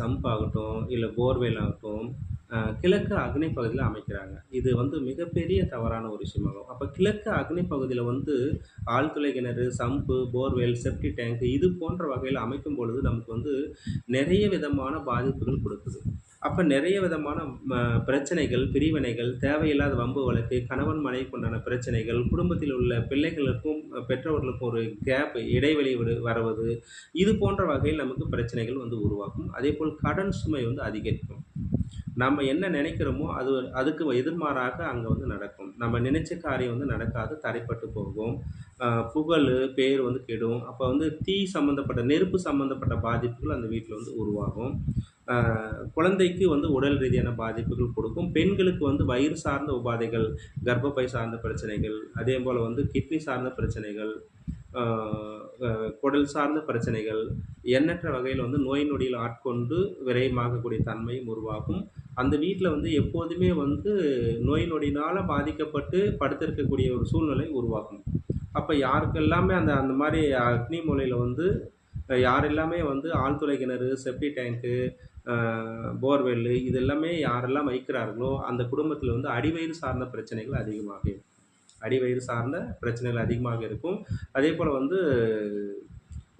Sump ஆகட்டும் இல்லை borewell ஆகட்டும் கிழக்கு அக்னி பகுதியில் அமைக்கிறாங்க. இது வந்து மிகப்பெரிய தவறான ஒரு விஷயமாகும். அப்போ கிழக்கு அக்னி பகுதியில் வந்து ஆழ்துளை கிணறு சம்பு போர்வெல் செப்டி டேங்க் இது போன்ற வகையில் அமைக்கும் பொழுது நமக்கு வந்து நிறைய விதமான பாதிப்புகள் கொடுக்குது. அப்போ நிறைய விதமான பிரச்சனைகள் பிரிவினைகள் தேவையில்லாத வம்பு வழக்கு கணவன் மனைவிக்குண்டான பிரச்சனைகள் குடும்பத்தில் உள்ள பிள்ளைகளுக்கும் பெற்றவர்களுக்கும் ஒரு கேப் இடைவெளி விடு- வரவது இது போன்ற வகையில் நமக்கு பிரச்சனைகள் வந்து உருவாக்கும். அதே போல் கடன் சுமை வந்து அதிகரிக்கும். நம்ம என்ன நினைக்கிறோமோ அது அதுக்கு எதிர்மாறாக அங்கே வந்து நடக்கும். நம்ம நினைச்ச காரியம் வந்து நடக்காது தடைப்பட்டு போகும். புகழ் பேர் வந்து கெடும். அப்போ வந்து தீ சம்மந்தப்பட்ட நெருப்பு சம்மந்தப்பட்ட பாதிப்புகள் அந்த வீட்டில் வந்து உருவாகும். குழந்தைக்கு வந்து உடல் ரீதியான பாதிப்புகள் கொடுக்கும். பெண்களுக்கு வந்து வயிறு சார்ந்த உபாதைகள் கர்ப்பப்பை சார்ந்த பிரச்சனைகள் அதே போல் வந்து கிட்னி சார்ந்த பிரச்சனைகள் குடல் சார்ந்த பிரச்சனைகள் எண்ணற்ற வகையில் வந்து நோய் நொடியில் ஆட்கொண்டு விரயமாகக்கூடிய தன்மையும் உருவாகும். அந்த வீட்டில் வந்து எப்போதுமே வந்து நோய் நொடினால் பாதிக்கப்பட்டு படுத்திருக்கக்கூடிய ஒரு சூழ்நிலை உருவாகும். அப்போ யாருக்கு எல்லாமே அந்த அந்த மாதிரி அக்னி மூலையில் வந்து யார் எல்லாமே வந்து ஆழ்துளை கிணறு செப்டி டேங்க்கு போர்வெல்லு இது எல்லாமே யாரெல்லாம் வைக்கிறார்களோ அந்த குடும்பத்தில் வந்து அடிவயிறு சார்ந்த பிரச்சனைகள் அதிகமாக இருக்கும். அடிவயிறு சார்ந்த பிரச்சனைகள் அதிகமாக இருக்கும். அதே போல் வந்து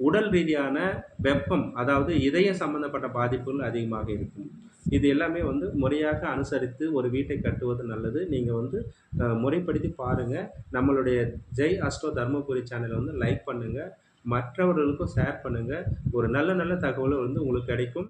உடல் ரீதியான வெப்பம் அதாவது இதயம் சம்பந்தப்பட்ட பாதிப்புகள் அதிகமாக இருக்கும். இது எல்லாமே வந்து முறையாக அனுசரித்து ஒரு வீட்டை கட்டுவது நல்லது. நீங்கள் வந்து முறைப்படுத்தி பாருங்கள் நம்மளுடைய ஜெய் அஸ்ட்ரோ தர்மபுரி சேனலை வந்து லைக் பண்ணுங்கள் மற்றவர்களுக்கும் ஷேர் பண்ணுங்கள் ஒரு நல்ல நல்ல தகவலும் வந்து உங்களுக்கு கிடைக்கும்.